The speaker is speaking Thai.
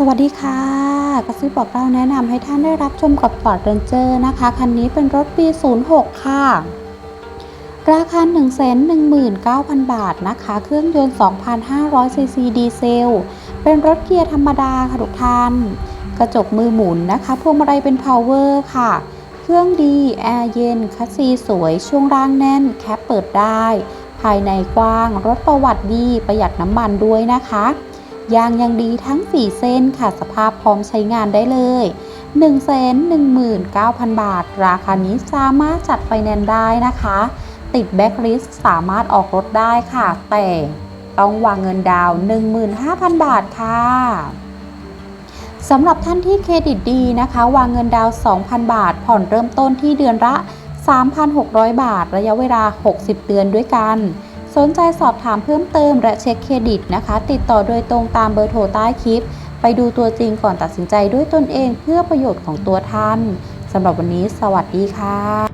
สวัสดีค่ะ กระซิบบอกเราแนะนำให้ท่านได้รับชมกับ Ford Ranger นะคะ คันนี้เป็นรถปี 06 ค่ะ ราคา 119,000 บาทนะคะ เครื่องยนต์ 2,500 ซีซีดีเซล เป็นรถเกียร์ธรรมดาค่ะทุกท่าน กระจกมือหมุนนะคะ พวงมาลัยเป็น power ค่ะ เครื่องดี แอร์เย็น คัสซีสวย ช่วงล่างแน่น แคปเปิดได้ ภายในกว้าง รถประวัติดี ประหยัดน้ำมันด้วยนะคะ ยางยังดีทั้ง 4 เส้นค่ะสภาพพร้อมใช้งานได้เลย119,000 บาท ราคานี้สามารถจัดไฟแนนซ์ได้นะคะ ติดแบ็คลิสต์สามารถออกรถได้ค่ะ แต่ต้องวางเงินดาวน์15,000 บาทค่ะสำหรับท่านที่เครดิตดีนะคะ วางเงินดาวน์2,000 บาท ผ่อนเริ่มต้นที่เดือนละ 3,600 บาท ระยะเวลา 60 เดือนด้วยกัน สนใจสอบถามเพิ่มเติมและเช็คเครดิตนะคะ ติดต่อโดยตรงตามเบอร์โทรใต้คลิป ไปดูตัวจริงก่อนตัดสินใจด้วยตนเองเพื่อประโยชน์ของตัวท่านสำหรับวันนี้ สวัสดีค่ะ